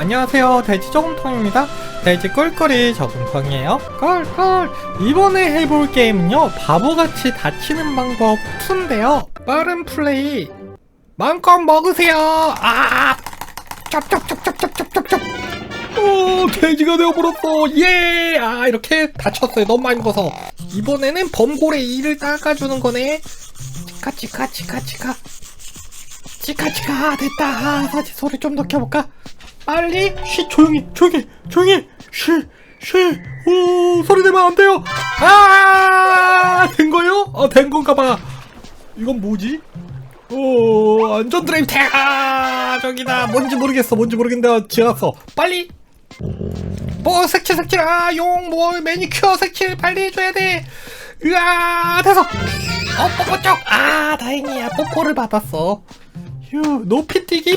안녕하세요. 돼지 저금통입니다. 돼지 꿀꿀이 저금통이에요. 꿀꿀! 이번에 해볼 게임은요 바보같이 다치는 방법 2인데요. 빠른 플레이! 마음껏 먹으세요! 아! 쩝쩝쩝쩝쩝쩝쩝 오 돼지가 되어버렸어! 예아 이렇게 다쳤어요. 너무 많이 먹어서. 이번에는 범고래 이를 닦아주는 거네. 치카 치카 치카 치카. 치카 치카. 됐다. 아, 다시 소리 좀 더 켜볼까 빨리 쉬 조용히 조용히 조용히 쉬쉬오 소리 내면 안 돼요. 아된 거요? 어된 건가 봐. 이건 뭐지? 오 안전 드레임 태아 저기다. 뭔지 모르겠어 뭔지 모르겠는데 지나갔어. 빨리. 뭐 색칠 색칠. 아용뭐 매니큐어 색칠 빨리 해줘야 돼. 으아 돼서 어 뽀뽀 쪽아 다행이야. 뽀뽀를 받았어. 휴 높이 뛰기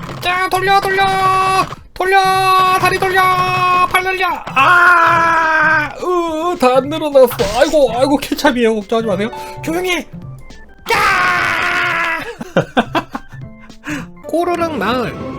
자 돌려 돌려! 돌려! 다리 돌려! 팔 돌려! 아으다 안 늘어났어. 아이고 아이고 케찹이에요. 걱정하지 마세요. 조용히! 꼬르륵 마을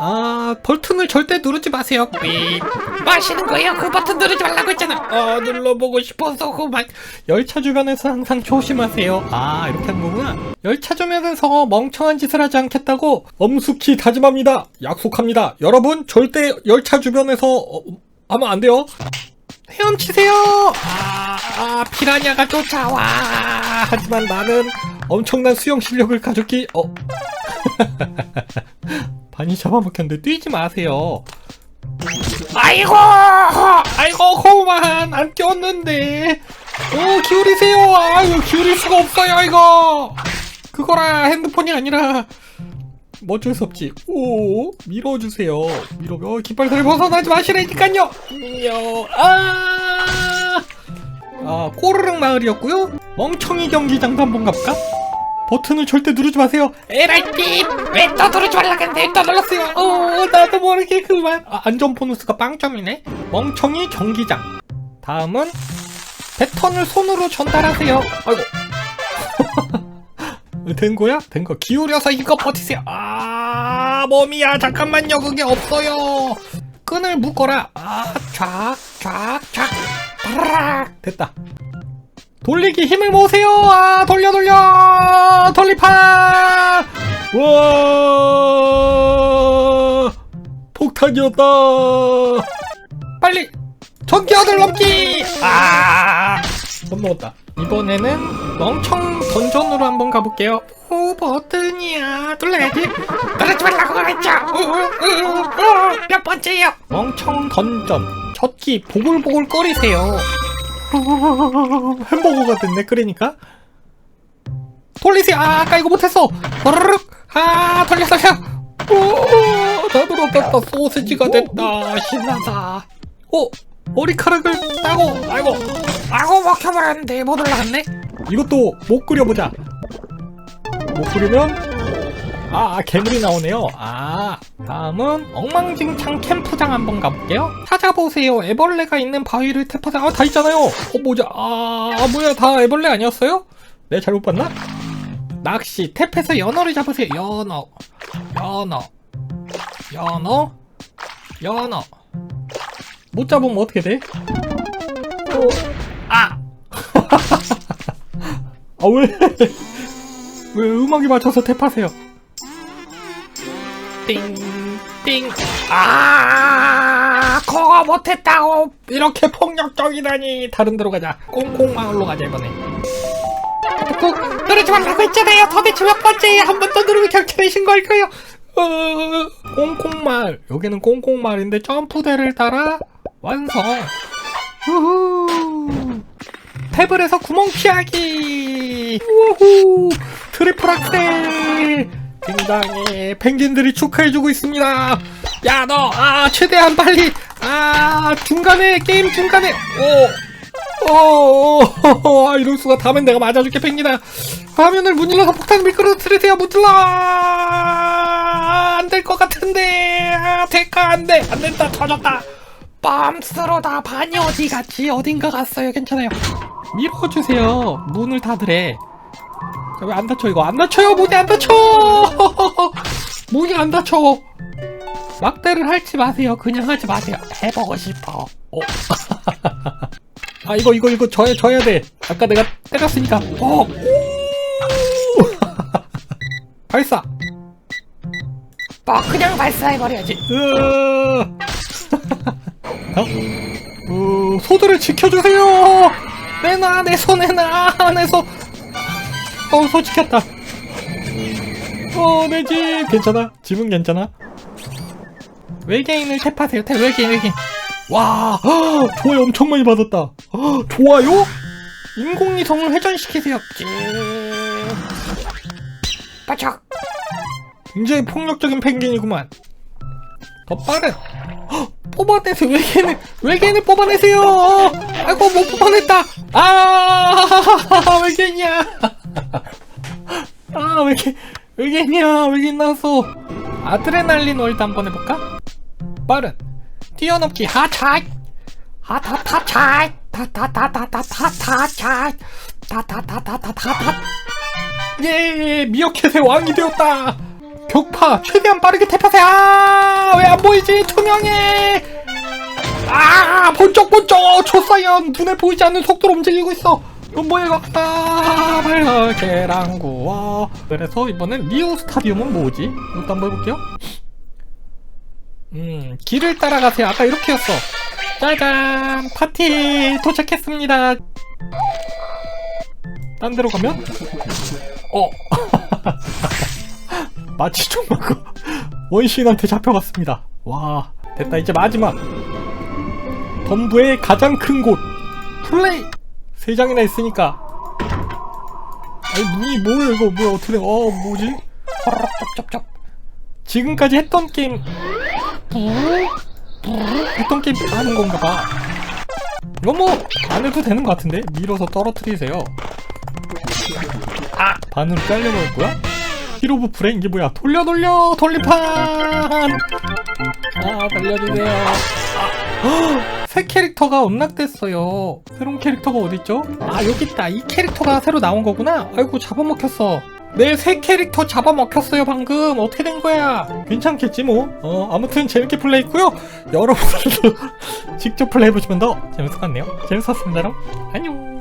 아 버튼을 절대 누르지 마세요. 삐. 마시는 거예요? 그 버튼 누르지 말라고 했잖아. 아 눌러보고 싶어서 그만 열차 주변에서 항상 조심하세요. 아 이렇게 하는 거구나. 열차 주변에서 멍청한 짓을 하지 않겠다고 엄숙히 다짐합니다. 약속합니다. 여러분 절대 열차 주변에서 어, 하면 안 돼요. 헤엄치세요. 아, 아 피라냐가 쫓아와. 하지만 나는 엄청난 수영 실력을 가졌기 어 반이 잡아먹혔는데 뛰지 마세요. 아이고, 아이고 고만 안 뛰었는데. 오 기울이세요. 아유 기울일 수가 없어요 이거. 그거라 핸드폰이 아니라. 뭐 어쩔 수 없지. 오 밀어주세요. 밀어. 어, 깃발들 벗어나지 마시라니까요. 요, 아. 아 꼬르륵 마을이었고요. 멍청이 경기장도 한번 가볼까? 버튼을 절대 누르지 마세요. 에라이 삐왜 또 누르지 말라 했는데 또 눌렀어요. 어 나도 모르게 그만. 아, 안전 보너스가 빵점이네. 멍청이 경기장. 다음은 배턴을 손으로 전달하세요. 아이고. 된 거야? 된 거. 기울여서 이거 버티세요. 아 몸이야 잠깐만요 그게 없어요. 끈을 묶어라. 아 쫙, 쫙, 쫙. 따라락. 됐다. 돌리기 힘을 모으세요. 아 돌려 돌려 돌리파. 와 폭탄이었다. 빨리 전기어들 넘기. 아 못 먹었다. 이번에는 멍청 던전으로 한번 가볼게요. 오 버튼이야 눌러야지. 누르지 말라고 그랬죠. 몇 번째요? 멍청 던전. 젖기 보글보글 끓이세요. 햄버거가 됐네 끓이니까. 돌리세요! 아 아까 이거 못했어! 버르륵! 아 돌려 돌려 오다 들어갔다. 소세지가 됐다 신나다. 오 머리카락을 따고 아이고. 아이고 먹혀버렸는데 못 올라갔네? 이것도 못 끓여보자. 못 끓이면 아, 개물이 나오네요. 아, 다음은 엉망진창 캠프장 한번 가볼게요. 찾아보세요. 애벌레가 있는 바위를 탭하자. 아, 다 있잖아요. 어, 뭐자. 아, 아, 뭐야. 다 애벌레 아니었어요? 내 잘못 봤나? 낚시. 탭에서 연어를 잡으세요. 연어. 연어. 연어. 연어. 못 잡으면 어떻게 돼? 어, 아! 아, 왜? 왜 음악에 맞춰서 탭하세요? 띵 띵. 아 그거 못했다고. 이렇게 폭력적이다니. 다른 데로 가자. 꽁꽁 마을로 가자 이번에. 꼭 누르지 말라고 했잖아요. 도대체 몇 번째에 한 번 더 누르면 신고할 거예요? 어, 꽁꽁마을. 여기는 꽁꽁마을인데 점프대를 따라 완성. 우후. 태블에서 구멍 피하기. 우후. 트리플 악셀 굉장히 펭귄들이 축하해주고 있습니다. 야, 너, 아, 최대한 빨리, 아, 중간에, 게임 중간에, 오, 어, 이럴 수가 다음엔 내가 맞아줄게 펭귄아. 화면을 문질러서 폭탄 미끄러뜨리세요 문질러. 안 될 것 같은데. 아, 데카 안 돼. 안 된다. 터졌다. 빰스러다 반이 어디 갔지? 어딘가 갔어요. 괜찮아요. 밀어주세요. 문을 닫으래. 왜안 닫혀 이거? 안 닫혀요. 문이 안 닫혀. 문이 안 닫혀. 막대를 할지 마세요. 그냥 하지 마세요. 해보고 싶어. 어. 아 이거 이거 이거 져야 져야 돼. 아까 내가 때렸으니까. 어. 오! 발사. 뭐 그냥 발사해버려야지 으. 어? 어, 소들을 지켜주세요. 내놔 내 손에 놔. 내 손. 어, 소 지켰다. 어, 내 집 괜찮아? 집은 괜찮아? 외계인을 탭하세요. 탭 외계인 외계인. 와, 헉, 좋아요 엄청 많이 받았다. 헉, 좋아요? 인공위성을 회전시키세요. 찡. 빠쩍 굉장히 폭력적인 펭귄이구만. 더 빠른. 헉, 뽑아내세요. 외계인을, 외계인을 뽑아내세요. 아이고, 못 뽑아냈다. 아, 외계인이야. 아, 외계, 외계인이야. 외계인 나왔어. 아드레날린 월드 한번 해볼까? 빠른. 뛰어넘기 하차이. 하타타차이 타타타타타타차이 타타타타타타타 예, 미어캣의 왕이 되었다. 격파 최대한 빠르게 탭하세요. 아, 왜 안 보이지? 투명해. 아, 번쩍번쩍 초사연 눈에 보이지 않는 속도로 움직이고 있어. 이건 뭐야 이거? 아, 계란 구워. 그래서 이번엔 리오 스타디움은 뭐지? 이것도 한번 해볼게요. 음, 길을 따라가세요. 아까 이렇게였어. 짜잔, 파티 도착했습니다. 딴 데로 가면? 어. 마치 총 맞고 원시인한테 잡혀갔습니다. 와, 됐다. 이제 마지막. 덤부의 가장 큰 곳. 플레이! 세 장이나 있으니까. 아니, 문이 뭘, 이거, 뭐야, 어떻게 된, 어, 뭐지? 쩝쩝쩝. 지금까지 했던 게임, 했던 게임 다 하는 건가 봐. 이거 뭐, 안 해도 되는 것 같은데? 밀어서 떨어뜨리세요. 아! 반으로 잘려버릴 거야? 히로브 브레인 이게 뭐야? 돌려 돌려 돌리판! 아 달려주세요. 아, 헉! 새 캐릭터가 언락됐어요. 새로운 캐릭터가 어딨죠? 아 여기 있다. 이 캐릭터가 새로 나온 거구나. 아이고 잡아먹혔어. 내 새 캐릭터 잡아먹혔어요 방금 어떻게 된 거야 괜찮겠지 뭐 어, 아무튼 재밌게 플레이했고요 여러분들도 직접 플레이해보시면 더 재밌을 것 같네요 재밌었습니다 여러분 안녕